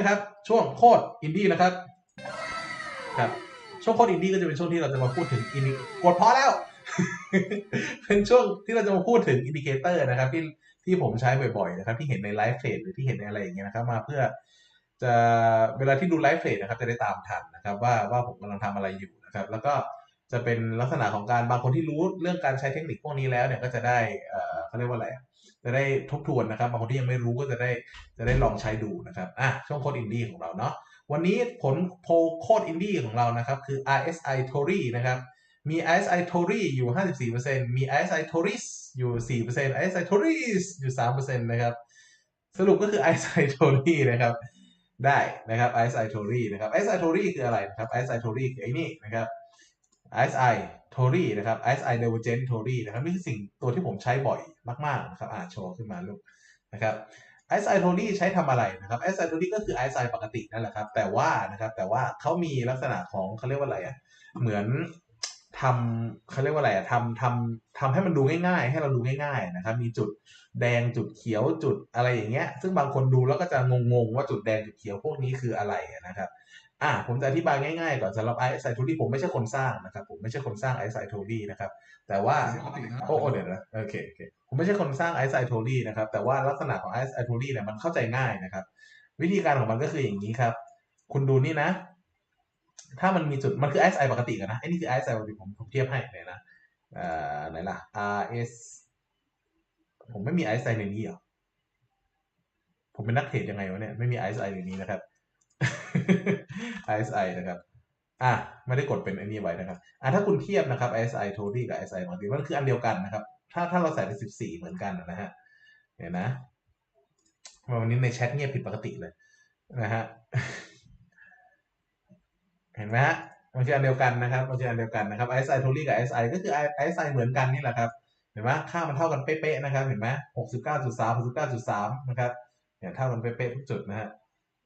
นะครับ ช่วงโคตรอินดี้นะครับครับช่วงโคตรอินดี้ก็จะเป็นช่วงที่เราจะมาพูดถึงอินดิกดพอแล้ว เป็นช่วงที่เราจะมาพูดถึงอินดิเคเตอร์นะครับ ที่ที่ผมใช้บ่อยๆนะครับ ที่เห็นในไลฟ์เทรดหรือที่เห็นในอะไรอย่างเงี้ยนะครับ มาเพื่อจะเวลาที่ดูไลฟ์เทรดนะครับ จะได้ตามทันนะครับ ว่าว่าผมกำลังทำอะไรอยู่นะครับ แล้วก็จะเป็นลักษณะของการบางคนที่รู้เรื่องการใช้เทคนิคพวกนี้แล้วเนี่ยก็จะได้เออเขาเรียกว่าอะไรอะ จะได้ทบทวนนะครับบางคนที่ยังไม่รู้ก็จะได้จะได้ลองใช้ดูนะครับอะช่วงโคดอินดี้ของเราเนาะวันนี้ผลโพลโคดอินดี้ของเรานะครับคือ RSI Tory นะครับมี RSI Tory อยู่ 54%มี RSI Toris อยู่ 4% RSI Toris อยู่ 3%นะครับสรุปก็คือ RSI Tory นะครับได้นะครับ RSI Tory นะครับ RSI Tory คืออะไรนะครับ RSI Tory คือไอ้นี่นะครับ RSI Tory นะครับ RSI Divergent Tory นะครับนี่คือสิ่งตัวที่ผมใช้บ่อยมากๆนะครับอ่าโชว์ขึ้นมาลูกนะครับ RSI Tory ใช้ทำอะไรนะครับ RSI Tory ก็คือ RSI ปกตินั่นแหละครับ แต่ว่านะครับแต่ว่าเขามีลักษณะของเขาเรียกว่าอะไรอะเหมือนทำเขาเรียกว่าอะไรอะทำทำทำให้มันดูง่ายๆ ให้เราดูง่ายๆนะครับ มีจุดแดงจุดเขียวจุดอะไรอย่างเงี้ย ซึ่งบางคนดูแล้วก็จะงงๆว่าจุดแดงจุดเขียวพวกนี้คืออะไรนะครับ อะผมจะอธิบายง่ายๆก่อนสำหรับ RSI Tory ผมไม่ใช่คนสร้างนะครับ ผมไม่ใช่คนสร้าง RSI Tory นะครับ แต่ว่าปกตินะโอ้โอ้เดี๋ยวนะโอเคโอเคผมไม่ใช่คนสร้าง RSI Tory นะครับ แต่ว่าลักษณะของ RSI Tory เนี่ยมันเข้าใจง่ายนะครับ วิธีการของมันก็คืออย่างนี้ครับ คุณดูนี่นะ ถ้ามันมีจุดมันคือ RSI ปกติกันนะไอ้นี่คือ RSI ปกติผมผมเทียบให้เลยนะเอ่อไหนล่ะ RS ผมไม่มี RSI ในนี้เหรอผมเป็นนักเทรดยังไงวะเนี่ยไม่มี RSI ในนี้นะครับ RSI นะครับอะไม่ได้กดเป็นไอ้นี่ไว้นะครับอะถ้าคุณเทียบนะครับ RSI Tory กับ RSI ปกติมันคืออันเดียวกันนะครับ ถ้าถ้าเราใส่เป็น14 เหมือนกันนะฮะเดี๋ยวนะวันนี้ในแชทเงียบผิดปกติเลยนะฮะเห็นไหมฮะมันคืออันเดียวกันนะครับมันคืออันเดียวกันนะครับ RSI Tory กับ RSI ก็คือ RSI เหมือนกันนี่แหละครับเห็นไหมค่ามันเท่ากันเป๊ะๆนะครับ เห็นไหม69.3 69.3นะครับเนี่ยเท่ากันเป๊ะๆทุกจุดนะฮะ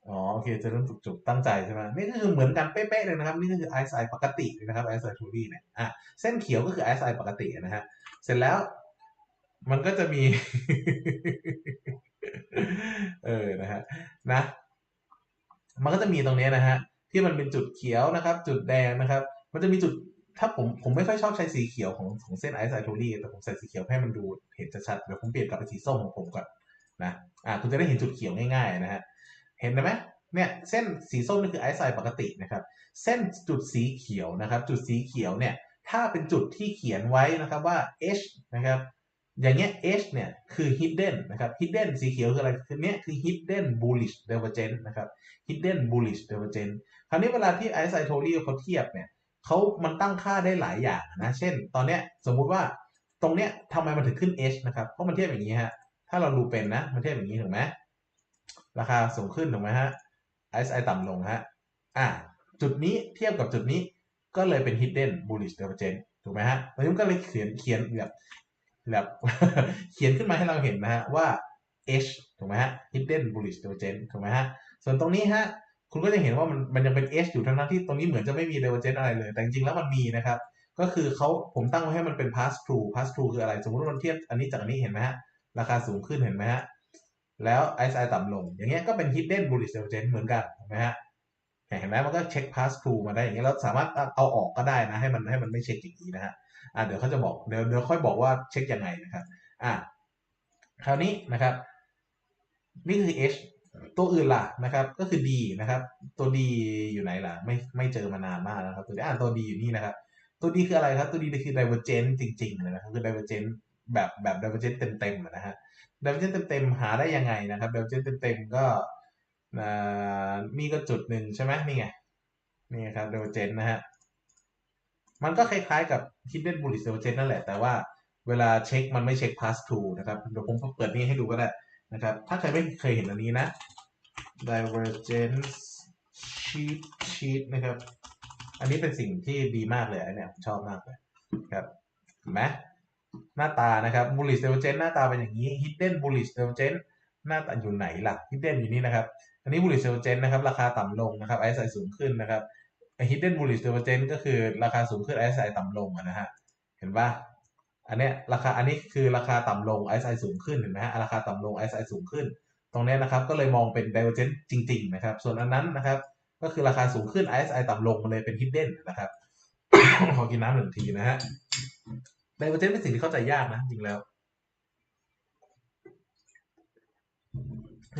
อ๋อโอเคจะเริ่มจุกๆตั้งใจใช่ไหมนี่ก็คือเหมือนกันเป๊ะๆเลยนะครับ นี่ก็คือ RSI ปกตินะครับ RSI Tory เนี่ยอะเส้นเขียวก็คือ RSI ปกตินะฮะเสร็จแล้วมันก็จะมี เออนะฮะนะ มันก็จะมีตรงนี้นะฮะที่มันเป็นจุดเขียวนะครับ จุดแดงนะครับ มันจะมีจุดถ้าผมผมไม่ค่อยชอบใช้สีเขียวของของเส้น RSI Tory แต่ผมใส่สีเขียวให้มันดูเห็นชัดๆเดี๋ยวผมเปลี่ยนกลับไปสีส้มของผมก่อนนะอะคุณจะได้เห็นจุดเขียวง่ายๆนะฮะ เห็นไหมเนี่ยเส้นสีส้มนี่คือไอซ์ไซปกตินะครับ เส้นจุดสีเขียวนะครับ จุดสีเขียวเนี่ยถ้าเป็นจุดที่เขียนไว้นะครับว่า H นะครับอย่างเงี้ย H เนี่ยคือ hidden นะครับ hidden สีเขียวคืออะไรคือเนี้ยคือ hidden bullish divergence นะครับ hidden bullish divergence คราวนี้เวลาที่ RSI Tory เขาเทียบเนี่ยเขามันตั้งค่าได้หลายอย่างนะ เช่น ตอนเนี้ยสมมุติว่าตรงเนี้ยทำไมมันถึงขึ้น H นะครับ เพราะมันเทียบอย่างนี้ฮะ ถ้าเราดูเป็นนะ มันเทียบอย่างนี้ถูกไหม ราคาสูงขึ้นถูกไหมฮะ RSI ต่ำลงฮะอ่าจุดนี้เทียบกับจุดนี้ก็เลยเป็น hidden bullish divergence ถูกไหมฮะแล้วมันก็เลยเขียนเขียนแบบแบบเขียนขึ้นมาให้เราเห็นนะฮะว่า H ถูกไหมฮะ hidden bullish divergence ถูกไหมฮะส่วนตรงนี้ฮะคุณก็จะเห็นว่ามันมันยังเป็น H อยู่ทั้งนั้นที่ตรงนี้เหมือนจะไม่มี divergence อะไรเลย แต่จริงแล้วมันมีนะครับ ก็คือเขาผมตั้งไว้ให้มันเป็น pass through pass through คืออะไร สมมติว่ามันเทียบอันนี้จากอันนี้เห็นไหมฮะราคาสูงขึ้นเห็นไหมฮะ แล้ว RSI ต่ำลง อย่างเงี้ยก็เป็น hidden bullish divergence เหมือนกันถูกไหมฮะเห็นไหมมันก็เช็ค pass through มาได้อย่างเงี้ยแล้วสามารถเอาออกก็ได้นะให้มันให้มันไม่เช็คอย่างนี้นะฮะอ่าเดี๋ยวเขาจะบอกเดี๋ยวเดี๋ยวค่อยบอกว่าเช็คยังไงนะครับอ่าคราวนี้นะครับ นี่คือ H ตัวอื่นล่ะนะครับก็คือ D นะครับ ตัว D อยู่ไหนล่ะไม่ไม่เจอมานานมากนะครับตัวนี้อ่าตัว D อยู่นี่นะครับ ตัว D คืออะไรครับ ตัว D คือ divergent จริงๆเลยนะครับคือ divergent แบบแบบ divergent เต็มๆนะฮะ divergent เต็มๆหาได้ยังไงนะครับ divergent เต็มๆก็อ่านี่ก็จุดหนึ่งใช่ไหมนี่ไงนี่ครับ divergent นะฮะมันก็คล้ายๆกับ hidden bullish divergence นั่นแหละ แต่ว่าเวลาเช็คมันไม่เช็ค Pass t o นะครับ เดี๋ยวผมเปิดนี่ให้ดูก็ได้นะครับ ถ้าใครไม่เคยเห็นอันนี้นะ divergence sheet sheet นะครับ อันนี้เป็นสิ่งที่ดีมากเลยอันเนี้ยผมชอบมากเลยครับเห็นไหม หน้าตานะครับ bullish divergence หน้าตาเป็นอย่างนี้ hidden bullish divergence หน้าตาอยู่ไหนล่ะ hidden อยู่นี่นะครับอันนี้ bullish divergence นะครับราคาต่ำลงนะครับ RSI สูงขึ้นนะครับ hidden bullish divergence ก็คือราคาสูงขึ้น RSI ต่ำลงนะฮะเห็นปะอันเนี้ยราคาอันนี้คือราคาต่ำลง RSI สูงขึ้นเห็นไหมฮะราคาต่ำลง RSI สูงขึ้น ตรงเนี้ยนะครับก็เลยมองเป็น divergent จริง ๆ นะครับ ส่วนอันนั้นนะครับก็คือราคาสูงขึ้น RSI ต่ำลงมันเลยเป็น hidden นะครับ ขอกินน้ำหนึ่งทีนะฮะ divergent เป็นสิ่งที่เข้าใจยากนะจริงแล้ว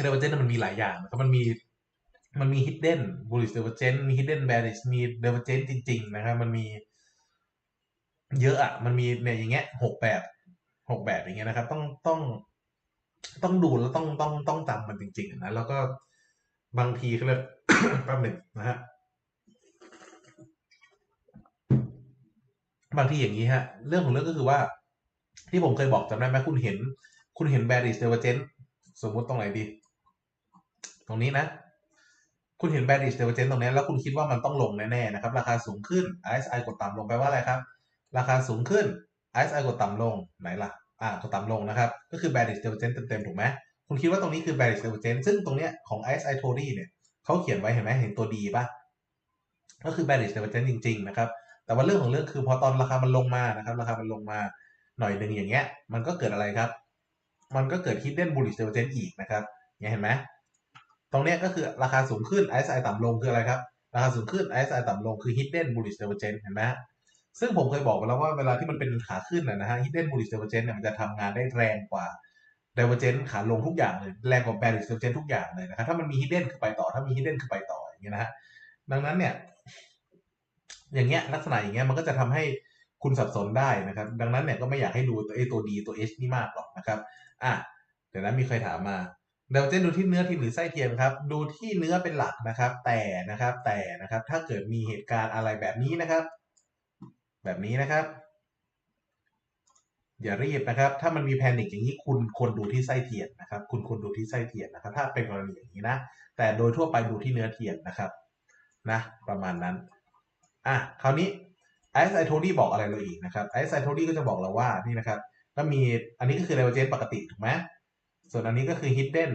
divergent มันมีหลายอย่างนะครับมันมีมันมี hidden bullish divergent มี hidden bearish มี divergent จริง ๆ นะครับ มันมีเยอะอะ มันมีเนี่ยอย่างเงี้ยหกแบบหกแบบอย่างเงี้ยนะครับ ต้องต้องต้องดูแล้วต้องต้องต้องจำมันจริง ๆ นะ แล้วก็บางทีเขาเรียกแป๊บหนึ่งนะฮะ บางทีอย่างนี้ฮะ เรื่องของเรื่องก็คือว่า ที่ผมเคยบอกจำได้ไหมคุณเห็น คุณเห็น bearish divergent สมมุติตรงไหนดี ตรงนี้นะ คุณเห็น bearish divergent ตรงนี้ แล้วคุณคิดว่ามันต้องลงแน่ๆนะครับ ราคาสูงขึ้น RSI กดต่ำลงแปว่าอะไรครับ ราคาสูงขึ้น RSI กดต่ำลงไหนล่ะอ่ากดต่ำลงนะครับ ก็คือ bearish divergence เต็มๆถูกไหมคุณคิดว่าตรงนี้คือ bearish divergence ซึ่งตรงเนี้ยของ RSI t o r y เนี่ยเขาเขียนไว้เห็นไหมเห็นตัวดีป่ะ ก็คือ bearish divergence จริง ๆ นะครับ แต่ว่าเรื่องของเรื่องคือพอตอนราคามันลงมานะครับ ราคามันลงมาหน่อยหนึ่งอย่างเงี้ย มันก็เกิดอะไรครับ มันก็เกิด hidden bullish divergence อีกนะครับเนี่ยเห็นไหมตรงเนี้ยก็คือราคาสูงขึ้น RSI ต่ำลงคืออะไรครับ ราคาสูงขึ้น RSI ต่ำลงคือ hidden bullish divergence เห็นไหมซึ่งผมเคยบอกไปแล้วว่าเวลาที่มันเป็นขาขึ้นนะฮะ hidden bullish divergence เนี่ยมันจะทำงานได้แรงกว่า divergence ขาลงทุกอย่างเลย แรงกว่า bearish divergence ทุกอย่างเลยนะครับถ้ามันมี hidden คือไปต่อ ถ้ามี hidden คือไปต่ออย่างเงี้ยนะฮะดังนั้นเนี่ย อย่างเงี้ยลักษณะอย่างเงี้ยมันก็จะทำให้คุณสับสนได้นะครับ ดังนั้นเนี่ยก็ไม่อยากให้ดูตัว A ตัว D ตัว H นี่มากหรอกนะครับอะเดี๋ยวนั้นมีใครถามมาเดวเจนดูที่เนื้อทีมหรือไส้เทียมครับ ดูที่เนื้อเป็นหลักนะครับ แต่นะครับแต่นะครับ ถ้าเกิดมีเหตุการณ์อะไรแบบนี้นะครับ แบบนี้นะครับ อย่ารีบนะครับ ถ้ามันมีแพนิคอย่างนี้คุณควรดูที่ไส้เทียนนะครับ คุณควรดูที่ไส้เทียนนะครับ ถ้าเป็นกรณีอย่างนี้นะแต่โดยทั่วไปดูที่เนื้อเทียนนะครับนะ ประมาณนั้น อะคราวนี้ ISI t o d y บอกอะไรเราอีกนะครับ ISI t o d y ก็จะบอกเราว่านี่นะครับก็มีอันนี้ก็คือ divergent ปกติถูกไหมส่วนอันนี้ก็คือ hidden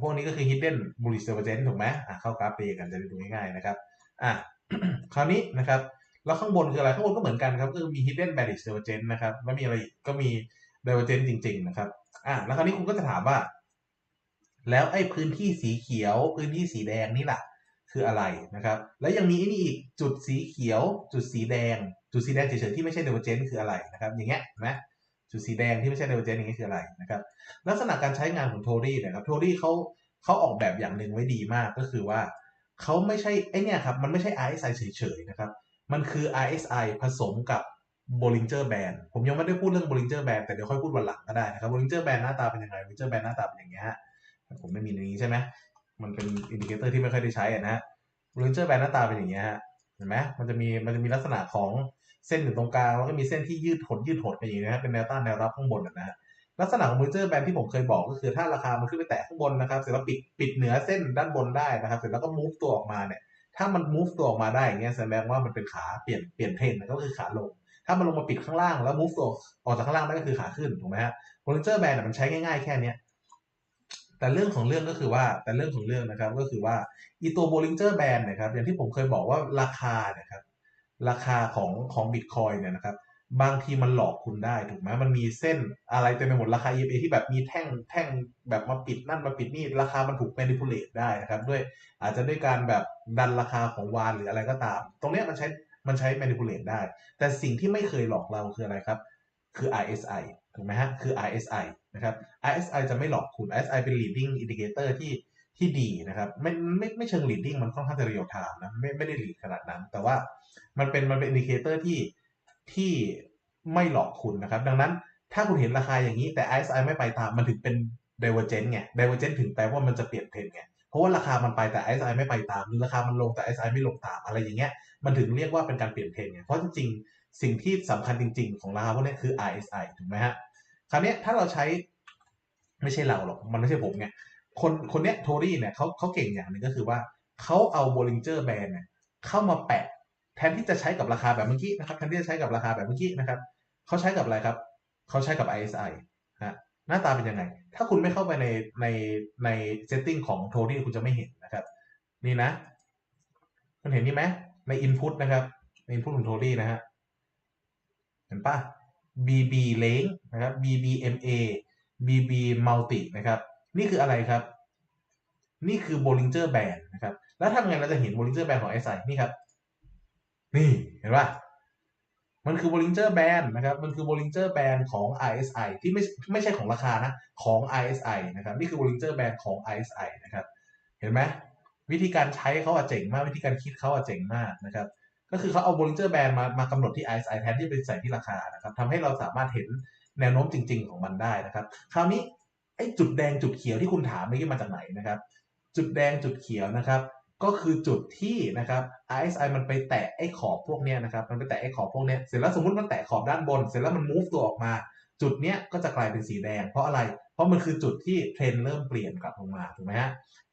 พวกนี้ก็คือ hidden bullish divergent ถูกไหมอะเข้ากราฟเปกันจะได้ดูง่ายๆนะครับอะคราวนี้นะครับแล้วข้างบนคืออะไรข้างบนก็เหมือนกันครับก็คือมี hidden bearish divergent นะครับแล้วมีอะไรก็มี divergent จริง ๆ นะครับอะแล้วคราวนี้คุณก็จะถามว่า แล้วไอ้พื้นที่สีเขียวพื้นที่สีแดงนี่แหละ คืออะไรนะครับ แล้วยังมีอ้นี่อีกจุดสีเขียว จุดสีแดง จุดสีแดงเฉยๆที่ไม่ใช่ divergence คืออะไรนะครับอย่างเงี้ยนะจุดสีแดงที่ไม่ใช่ divergence อย่างนี้คืออะไรนะครับลักษณะการใช้งานของโทรี่นะครับโทรี่เขาเขาออกแบบอย่างหนึ่งไว้ดีมากก็คือว่าเขาไม่ใช่ไอเนี่ยครับมันไม่ใช่ RSI เฉยๆนะครับมันคือ RSI ผสมกับ Bollinger Band ผมยังไม่ได้พูดเรื่อง Bollinger Band แต่เดี๋ยวค่อยพูดวันหลังก็ได้นะครับ Bollinger Band หน้าตาเป็นยังไง Bollinger Band หน้าตาเป็นอย่างเงี้ยผมไม่มีในนี้ใช่ไหม มันเป็นอินดิเคเตอร์ที่ไม่ค่อยได้ใช้อะนะ Bollinger Band หน้าตาเป็นอย่างเงี้ยฮะเห็นไหมมันจะมีมันจะมีลักษณะของเส้นอยู่ตรงกลางแล้วก็มีเส้นที่ยืดหดยืดหดไปอย่างนี้นะเป็นแนวต้านแนวรับข้างบนนะฮะลักษณะของ Bollinger Band ที่ผมเคยบอกก็คือถ้าราคามันขึ้นไปแตะข้างบนนะครับเสร็จแล้วปิดปิดเหนือเส้นด้านบนได้นะครับเสร็จแล้วก็ move ตัวออกมาเนี่ยถ้ามัน move ตัวออกมาได้อย่างเงี้ยแสดงว่ามันเป็นขาเปลี่ยนเปลี่ยนเทรนก็คือขาลงถ้ามันลงมาปิดข้างล่างแล้ว move ตัวออกจากข้างล่างได้ก็คือขาขึ้นถูกไหมฮะ Bollinger Band มันใช้ง่ายๆแค่เนี้ย แต่เรื่องของเรื่องก็คือว่าแต่เรื่องของเรื่องนะครับก็คือว่าอีตัว Bollinger Band นะครับอย่างที่ผมเคยบอกว่าราคานะครับราคาของของบิตคอยเนี่ยนะครับบางทีมันหลอกคุณได้ถูกไหมมันมีเส้นอะไรเต็มไปหมดราคา EMA ที่แบบมีแท่งแท่งแบบมาปิดนั่นมาปิดนี่ราคามันถูก manipulate ได้นะครับด้วยอาจจะด้วยการแบบดันราคาของวานหรืออะไรก็ตาม ตรงนี้มันใช้มันใช้ manipulate ได้ แต่สิ่งที่ไม่เคยหลอกเราคืออะไรครับ คือ RSI ถูกไหมฮะคือ RSI นะครับ RSI จะไม่หลอกคุณ RSI เป็น leading indicator ที่ที่ดีนะครับไม่ไม่ไม่เชิง leading มันค่อนข้างจะ real time นะไม่ไม่ได้ lead ขนาดนั้น แต่ว่ามันเป็นมันเป็น indicator ที่ที่ไม่หลอกคุณนะครับ ดังนั้นถ้าคุณเห็นราคาอย่างนี้แต่ RSI ไม่ไปตามมันถึงเป็น divergent ไง divergent ถึงแปลว่ามันจะเปลี่ยนเทรนไงเพราะว่าราคามันไปแต่ RSI ไม่ไปตามหรือราคามันลงแต่ RSI ไม่ลงตาม อะไรอย่างเงี้ยมันถึงเรียกว่าเป็นการเปลี่ยนเทรนไงเพราะจริงๆสิ่งที่สำคัญจริง ๆ ของราคาพวกนี้คือ RSI ถูกไหมฮะ คราวนี้ถ้าเราใช้ไม่ใช่เราหรอก มันไม่ใช่ผมไงคนคนเนี้ยโทรี่เนี่ยเขาเขาเก่งอย่างหนึ่งก็คือว่าเขาเอา Bollinger Band เนี่ยเข้ามาแปะ แทนที่จะใช้กับราคาแบบเมื่อกี้นะครับแทนที่จะใช้กับราคาแบบเมื่อกี้นะครับเขาใช้กับอะไรครับเขาใช้กับ ISI นะหน้าตาเป็นยังไง ถ้าคุณไม่เข้าไปในในใน setting ของโทรี่คุณจะไม่เห็นนะครับ นี่นะคุณเห็นนี่ไหมใน input นะครับใน input ของโทรี่นะฮะเห็นปะ BB length นะครับ BBMA BB multi นะครับ นี่คืออะไรครับ นี่คือ Bollinger Band นะครับ แล้วทำไงเราจะเห็น Bollinger Band ของ RSI นี่ครับ นี่เห็นปะมันคือ Bollinger Band นะครับ มันคือ Bollinger Band ของ RSI ที่ไม่ไม่ใช่ของราคานะ ของ RSI นะครับ นี่คือ Bollinger Band ของ RSI นะครับ เห็นไหมวิธีการใช้เขาอะเจ๋งมาก วิธีการคิดเขาอะเจ๋งมากนะครับ ก็คือเขาเอา Bollinger Band มามากำหนดที่ RSI แทนที่ไปใส่ที่ราคานะครับทำให้เราสามารถเห็นแนวโน้มจริง ๆ ของมันได้นะครับ คราวนี้ไอ้จุดแดงจุดเขียวที่คุณถามเมื่อกี้มาจากไหนนะครับ จุดแดงจุดเขียวนะครับ ก็คือจุดที่นะครับ RSI มันไปแตะไอ้ขอบพวกเนี้ยนะครับ มันไปแตะไอ้ขอบพวกเนี้ยเสร็จแล้วสมมติมันแตะขอบด้านบน เสร็จแล้วมัน move ตัวออกมา จุดเนี้ยก็จะกลายเป็นสีแดง เพราะอะไร เพราะมันคือจุดที่เทรนเริ่มเปลี่ยนกลับลงมาถูกไหมฮะ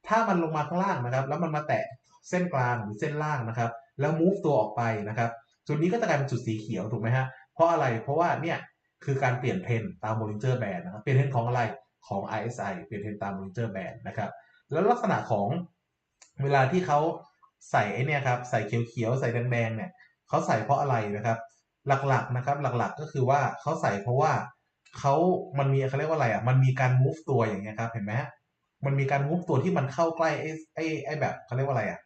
ถ้ามันลงมาข้างล่างนะครับ แล้วมันมาแตะเส้นกลางหรือเส้นล่างนะครับ แล้ว move ตัวออกไปนะครับ จุดนี้ก็จะกลายเป็นจุดสีเขียวถูกไหมฮะ เพราะอะไร เพราะว่าเนี่ยคือการเปลี่ยนเทรนตาม Bollinger Band นะครับ เปลี่ยนเทรนของอะไร ของ RSI เปลี่ยนเทรนตาม Bollinger Band นะครับ แล้วลักษณะของเวลาที่เขาใส่ไอเนี่ยครับ ใส่เขียวๆ ใส่แดงๆ เนี่ยเขาใส่เพราะอะไรนะครับ หลักๆ นะครับ หลักๆ ก็คือว่าเขาใส่เพราะว่าเขามันมีเขาเรียกว่าอะไรอะ มันมีการ move ตัวอย่างเงี้ยครับ เห็นไหมมันมีการ move ตัวที่มันเข้าใกล้ไอ้ไอ้แบบเขาเรียกว่าอะไรอะ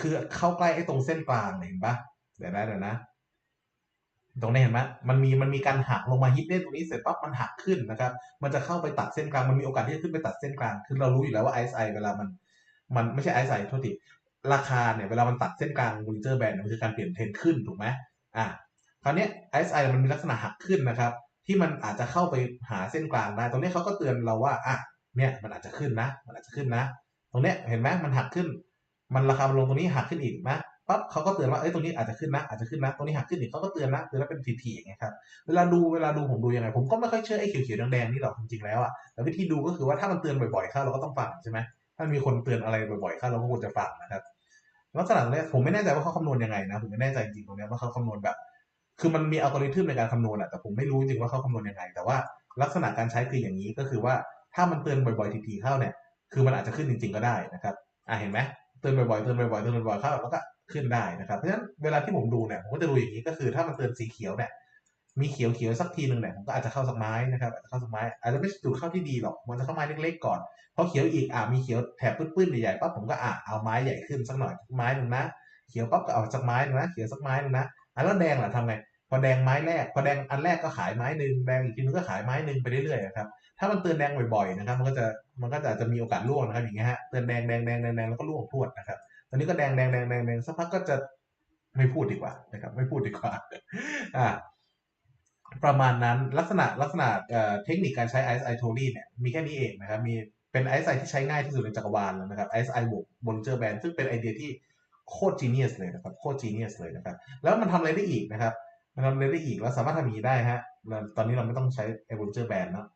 คือเข้าใกล้ไอ้ตรงเส้นกลางเห็นปะเดี๋ยวนะเดี๋ยวนะ ตรงนี้เห็นไหมมันมีมันมีการหักลงมาฮิตเด้ตรงนี้เสร็จปั๊บมันหักขึ้นนะครับ มันจะเข้าไปตัดเส้นกลางมันมีโอกาสที่จะขึ้นไปตัดเส้นกลางคือเรารู้อยู่แล้วว่า RSI เวลามัน มันไม่ใช่ RSI โทษทีราคาเนี่ยเวลามันตัดเส้นกลาง Bollinger Band มันคือการเปลี่ยนเทรนขึ้นถูกไหมอะคราวนี้ RSI มันมีลักษณะหักขึ้นนะครับ ที่มันอาจจะเข้าไปหาเส้นกลางได้ตรงนี้เขาก็เตือนเราว่าอะเนี่ยมันอาจจะขึ้นนะ มันอาจจะขึ้นนะ ตรงเนี้ยเห็นไหมมันหักขึ้น มันราคามันลงตรงนี้หักขึ้นอีกนะปั๊บเขาก็เตือนว่าเอ้ยตรงนี้อาจจะขึ้นนะอาจจะขึ้นนะตรงนี้หักขึ้นอีกเขาก็เตือนนะเตือนแล้วเป็นทีๆอย่างเงี้ยครับเวลาดูเวลาดูผมดูยังไงผมก็ไม่ค่อยเชื่อไอ้เขียวๆแดงๆนี่หรอกจริงๆแล้วอะแต่วิธีดูก็คือว่าถ้ามันเตือนบ่อยๆเข้าเราก็ต้องฟังใช่ไหมถ้ามีคนเตือนอะไรบ่อยๆเข้าเราก็ควรจะฟังนะครับลักษณะตรงนี้ผมไม่แน่ใจว่าเขาคำนวณยังไงนะผมไม่แน่ใจจริงๆตรงนี้ว่าเขาคำนวณแบบ คือมันมีอัลกอริทึมในการคำนวณอะแต่ผมไม่รู้จริงว่าเขาคำนวณยังไง แต่ว่าลักษณะการใช้คืออย่างนี้ก็คือว่าถ้ามันเตือนบ่อยๆทีๆเข้าเนี่ยคือมันอาจจะขึ้นจริง ๆ ก็ได้นะครับอ่าเห็นไหม ตือนบ่อยๆเตือนบ่อยๆเตือนบ่อยๆเข้าแล้วก็ขึ้นได้นะครับเพราะฉะนั้นเวลาที่ผมดูเนี่ยผมก็จะดูอย่างนี้ก็คือถ้ามันเตือนสีเขียวเนี่ยมีเขียวเขียวสักทีหนึ่งเนี่ยผมก็อาจจะเข้าสักไม้นะครับอาจจะเข้าสักไม้อาจจะไม่ใช่จุดเข้าที่ดีหรอกมันจะเข้าไม้เล็กๆก่อนพอเขียวอีกอ่ามีเขียวแถบปื้นๆใหญ่ๆปั๊บผมก็อ่าเอาไม้ใหญ่ขึ้นสักหน่อยไม้หนึ่งนะเขียวปั๊บก็เอาสักไม้หนึงนะเขียวสักไม้หนึงนะอะแล้วแดงล่ะทำไงพอแดงไม้แรก พอแดงอันแรกก็ขายไม้หนึ่งแดงอีกทีนึงก็ขายไม้หนึ่งไปเรื่อยๆครับถ้ามันเตือนแดงบ่อยๆนะครับ มันก็จะ มันก็จะจจะมีโอกาสร่วงนะครับ อย่างเงี้ยฮะเตือนแดงแดงแดงแดงแดงแล้วก็ร่วงพรวดนะครับ ตอนนี้ก็แดงแดงแดงแดงแดงสักพักก็จะไม่พูดดีกว่านะครับ ไม่พูดดีกว่าอ่าประมาณนั้นลักษณะลักษณะเทคนิคการใช้ ISI t o r y เนี่ยมีแค่นี้เองนะครับ มีเป็น ISI ที่ใช้ง่ายที่สุดในจักรวาลแล้วนะครับ ISI บวก Bollinger Band ซึ่งเป็นไอเดียที่โคตรจีเนียสเลยนะครับโคตรจีเนียสเลยนะครับ แล้วมันทำอะไรได้อีกนะครับ มันทำอะไรได้อีกเราสามารถทำอย่างนี้ได้ฮะเราตอนนี้เราไม่ต้องใช้ Bollinger Band เนาะ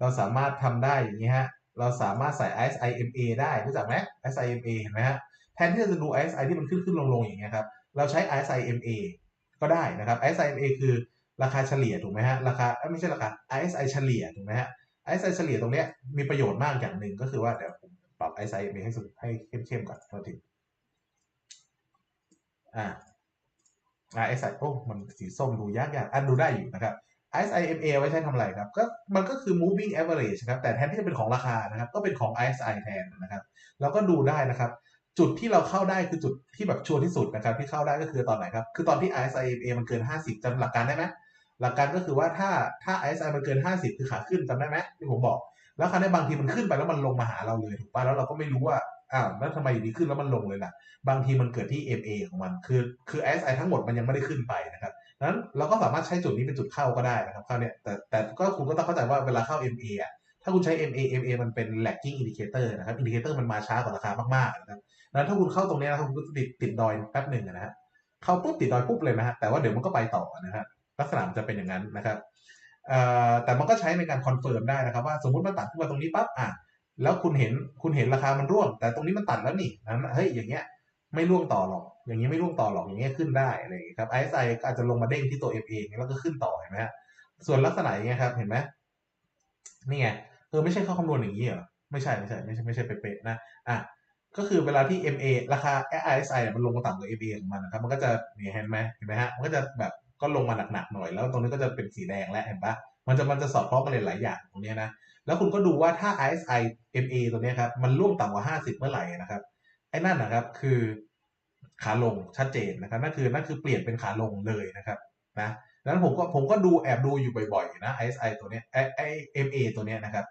เราสามารถทำได้อย่างนี้ฮะ เราสามารถใส่ ISIMA ได้รู้จักไหม ISIMA เห็นไหมฮะแทนที่จะดู ISI ที่มันขึ้นขึ้นลงลงอย่างเงี้ยครับเราใช้ ISIMA ก็ได้นะครับ ISIMA คือราคาเฉลี่ยถูกไหมฮะราคาไม่ใช่ราคา ISI เฉลี่ยถูกไหมฮะ ISI เฉลี่ยตรงเนี้ยมีประโยชน์มากอย่างหนึ่งก็คือว่าเดี๋ยวผมปรับ ISIMA ให้สุดให้เข้มๆก่อนโทษทีอ่า ISI โอ้มันสีส้มดูยากๆอะดูได้อยู่นะครับ ISIMA ไว้ใช้ทำอะไรครับก็มันก็คือ moving average ครับแต่แทนที่จะเป็นของราคานะครับ ก็เป็นของ ISI แทนนะครับเราก็ดูได้นะครับ จุดที่เราเข้าได้คือจุดที่แบบชัวร์ที่สุดนะครับ ที่เข้าได้ก็คือตอนไหนครับ คือตอนที่ ISIMA มันเกิน 50จำหลักการได้ไหมหลักการก็คือว่าถ้าถ้า ISI มันเกิน 50 คือขาขึ้นจำได้ไหมที่ผมบอก แล้วคราวนี้บางทีมันขึ้นไปแล้วมันลงมาหาเราเลยถูกป่ะแล้วเราก็ไม่รู้ว่าอ้าวแล้วทำไมอยู่ดีขึ้นแล้วมันลงเลยล่ะ บางทีมันเกิดที่ MA ของมัน คือคือ SI ทั้งหมดมันยังไม่ได้ขึ้นไปนะครับ นั้นเราก็สามารถใช้จุดนี้เป็นจุดเข้าก็ได้นะครับเข้าเนี่ยแต่แต่ก็คุณก็ต้องเข้าใจว่าเวลาเข้า MA อะถ้าคุณใช้ MA MA มันเป็น lagging indicator นะครับ indicator มันมาช้ากว่าราคามากๆนะครับนั้นถ้าคุณเข้าตรงนี้นะครับคุณก็ติดติดดอยแป๊บหนึ่งนะฮะเข้าปุ๊บติดดอยปุ๊บเลยนะฮะแต่ว่าเดี๋ยวมันก็ไปต่อนะฮะลักษณะมันจะเป็นอย่างนั้นนะครับแต่มันก็ใช้ในการคอนเฟิร์มได้นะครับว่าสมมติมันตัดขึ้นมาตรงนี้ปั๊บอะแล้วคุณเห็นคุณเห็นราคามันร่วง แต่ตรงนี้มันตัดแล้วนี่นั้นเฮ้ยอย่างเงี้ย ไม่ร่วงต่อหรอก อย่างเงี้ยไม่ร่วงต่อหรอก อย่างเงี้ยขึ้นได้อะไรอย่างเงี้ยครับ RSI ก็อาจจะลงมาเด้งที่ตัว FA แล้วก็ขึ้นต่อเห็นไหมฮะ ส่วนลักษณะอย่างเงี้ยครับ เห็นไหมนี่ไงเออไม่ใช่ข้าคำนวณอย่างนี้เหรอ ไม่ใช่ไม่ใช่ไม่ใช่ไม่ใช่เป๊ะๆนะ อะ ก็คือเวลาที่ MA ราคา RSI มันลงมาต่ำกว่า FA ของมันนะครับ มันก็จะนี่เห็นไหมเห็นไหมฮะ มันก็จะแบบก็ลงมาหนักๆหน่อย แล้วตรงนี้ก็จะเป็นสีแดงแล้วเห็นปะมันจะมันจะสอดคล้องกันเลยหลายอย่างตรงนี้นะ แล้วคุณก็ดูว่าถ้า RSI MA ตัวเนี้ยครับ มันร่วงต่ำกว่า 50 เมื่อไหร่นะครับ ไอ้นั่นนะครับคือขาลงชัดเจนนะครับนั่นคือนั่นคือเปลี่ยนเป็นขาลงเลยนะครับนะดังนั้นผมก็ผมก็ดูแอบดูอยู่บ่อยๆนะ RSI ตัวเนี้ยไอไอ้ MA ตัวเนี้ยนะครับ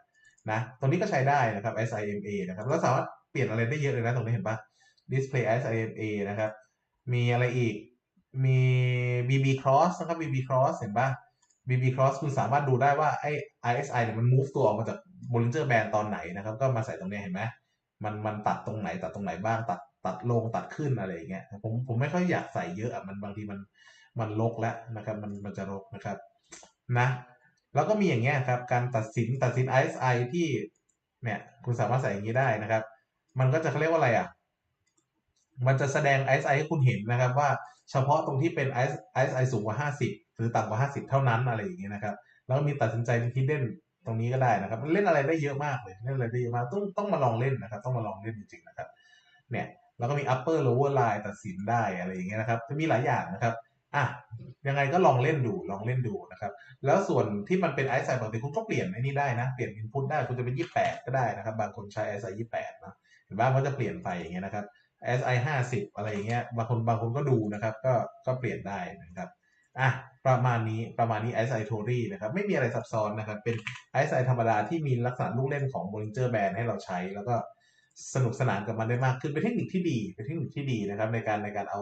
นะตรงนี้ก็ใช้ได้นะครับ RSI MA นะครับแล้วสามารถเปลี่ยนอะไรได้เยอะเลยนะตรงนี้เห็นปะ display RSI MA นะครับมีอะไรอีกมี BB cross นะครับ BB cross เห็นปะ BB cross คุณสามารถดูได้ว่าไอ้ RSI เนี่ยมัน move ตัวออกมาจาก Bollinger Band ตอนไหนนะครับ ก็มาใส่ตรงนี้เห็นไหม มันมันตัดตรงไหนตัดตรงไหนบ้างตัดตัดลงตัดขึ้นอะไรอย่างเงี้ยผมผมไม่ค่อยอยากใส่เยอะอะมันบางทีมันมันลกแล้วนะครับ มันมันจะลกนะครับนะ แล้วก็มีอย่างเงี้ยครับ การตัดสินตัดสิน RSI ที่เนี่ยคุณสามารถใส่อย่างนี้ได้นะครับ มันก็จะเขาเรียกว่าอะไรอะ มันจะแสดง RSI ให้คุณเห็นนะครับ ว่าเฉพาะตรงที่เป็น RSI สูงกว่า 50 หรือต่ำกว่า 50 เท่านั้นอะไรอย่างเงี้ยนะครับ แล้วมีตัดสินใจที่เล่น รงนี้ก็ได้นะครับมันเล่นอะไรได้เยอะมากเลยเล่นอะไรได้เยอะมากต้องต้องมาลองเล่นนะครับ ต้องมาลองเล่นจริงๆนะครับเนี่ยแล้วก็มี upper lower line ตัดสินได้อะไรอย่างเงี้ยนะครับจะมีหลายอย่างนะครับอะยังไงก็ลองเล่นดูลองเล่นดูนะครับ แล้วส่วนที่มันเป็น RSI ปกติคุณก็เปลี่ยนไอ้นี่ได้นะ เปลี่ยน input ได้คุณจะเป็น 28 ก็ได้นะครับ บางคนใช้ RSI 28นะเห็นบ้างก็จะเปลี่ยนไปอย่างเงี้ยนะครับ SI 50อะไรอย่างเงี้ยบางคนบางคนก็ดูนะครับ ก็ก็เปลี่ยนได้นะครับ อะประมาณนี้ประมาณนี้ SI t o r y นะครับไม่มีอะไรซับซ้อนนะครับ เป็น SI ธรรมดาที่มีลักษณะลูกเล่นของ Bollinger Band ให้เราใช้ แล้วก็สนุกสนานกับมันได้มากขึ้นเป็นเทคนิคที่ดีเป็นเทคนิคที่ดีนะครับในการในการเอา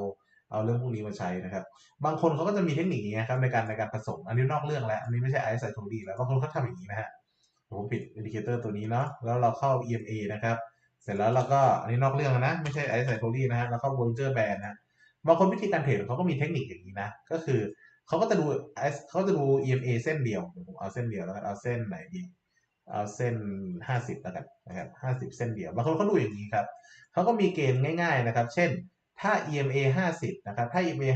เอาเรื่องพวกนี้มาใช้นะครับ บางคนเขาก็จะมีเทคนิคนี้ครับในการในการผสม อันนี้นอกเรื่องแล้ว อันนี้ไม่ใช่ SI t o r y แล้วบางคนเขาทำอย่างนี้นะฮะผมปิดอินดิเคเตอร์ตัวนี้เนาะแล้วเราเข้า EMA นะครับเสร็จแล้วเราก็อันนี้นอกเรื่องนะไม่ใช่ไอซ์ไซโทรีนะฮะแล้วก็ Bollinger Band นะ บางคนวิธีการเทรดเขาก็มีเทคนิคอย่างนี้นะ ก็คือเขาก็จะดูเขาจะดู EMA เส้นเดียวผมเอาเส้นเดียวแล้วกันเอาเส้นไหนดีเอาเส้น 50แล้วกันนะครับ50 เส้นเดียวบางคนเขาดูอย่างนี้ครับเขาก็มีเกณฑ์ง่าย ๆนะครับ เช่นถ้า EMA 50นะครับถ้า EMA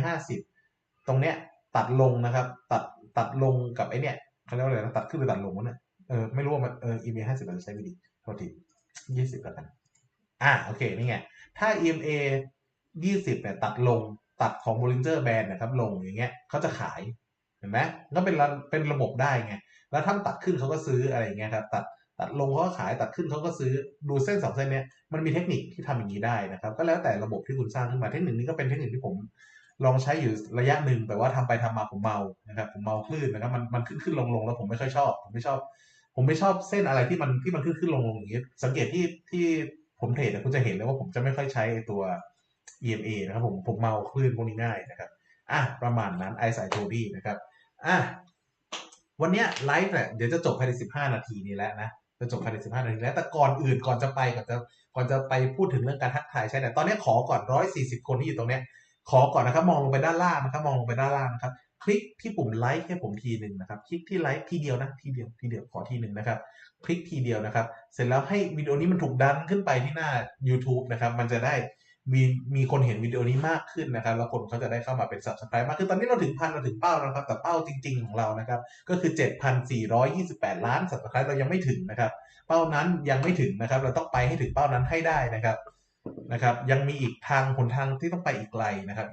50 ตรงเนี้ยตัดลงนะครับ ตัดตัดลงกับไอเนี้ยเขาเรียกว่าอะไรนะตัดขึ้นหรือตัดลงวะเนี่ยเออไม่รู้ว่ามันเออ EMA 50มันจะใช้ไม่ดีโทษทียี่สิบแล้วกันอ่าโอเคนี่ไงถ้า EMA ยี่สิบเนี่ยตัดลงตัดของ Bollinger Band นะครับลงอย่างเงี้ยเขาจะขายเห็นไหมก็เป็นเป็นระบบได้ไงแล้วถ้าตัดขึ้นเขาก็ซื้ออะไรอย่างเงี้ยครับตัดตัดลงเขาก็ขายตัดขึ้นเขาก็ซื้อดูเส้นสองเส้นเนี้ยมันมีเทคนิคที่ทำอย่างนี้ได้นะครับ ก็แล้วแต่ระบบที่คุณสร้างขึ้นมาเทคนิคนี้ก็เป็นเทคนิคที่ผมลองใช้อยู่ระยะหนึ่งแต่ว่าทำไปทำมาผมเมานะครับผมเมาคลื่นนะครับมันมันขึ้นขึ้นลงลงแล้วผมไม่ค่อยชอบ ผมไม่ชอบ ผมไม่ชอบเส้นอะไรที่มันที่มันขึ้นขึ้นลงลงอย่างนี้สังเกตที่ที่ผมเทรดคุณจะเห็นเลยว่าผมจะไม่ค่อยใช้ตัว EMA นะครับผมผมเมาคลื่นพวกนี้ง่ายนะครับอะประมาณนั้นไอสายโทดี้นะครับอะวันเนี้ยไลฟ์เนี่ยเดี๋ยวจะจบภายใน15 นาทีนี้แล้วนะจะจบภายใน15 นาทีแล้วแต่ก่อนอื่นก่อนจะไปก่อนจะก่อนจะไปพูดถึงเรื่องการทักทายใช่ไหมตอนนี้ขอก่อน 140 คนที่อยู่ตรงเนี้ยขอก่อนนะครับ มองลงไปด้านล่างนะครับมองลงไปด้านล่างนะครับคลิกที่ปุ่มไลค์ให้ผมทีหนึ่งนะครับ คลิกที่ไลค์ทีเดียวนะทีเดียวทีเดียวขอทีหนึ่งนะครับ คลิกทีเดียวนะครับ เสร็จแล้วให้วิดีโอนี้มันถูกดันขึ้นไปที่หน้า YouTube นะครับ มันจะได้ มีมีคนเห็นวิดีโอนี้มากขึ้นนะครับ แล้วคนเขาจะได้เข้ามาเป็นสับสไครต์มากขึ้นตอนนี้เราถึงพันเราถึงเป้าแล้วนะครับ แต่เป้าจริง ๆ ของเรานะครับ ก็คือ 7,428 ล้านสับสไครต์เรายังไม่ถึงนะครับ เป้านั้นยังไม่ถึงนะครับ เราต้องไปให้ถึงเป้านั้นให้ได้นะครับนะครับ ยังมีอีกทางหนทางที่ต้องไปอีกไกลนะครับ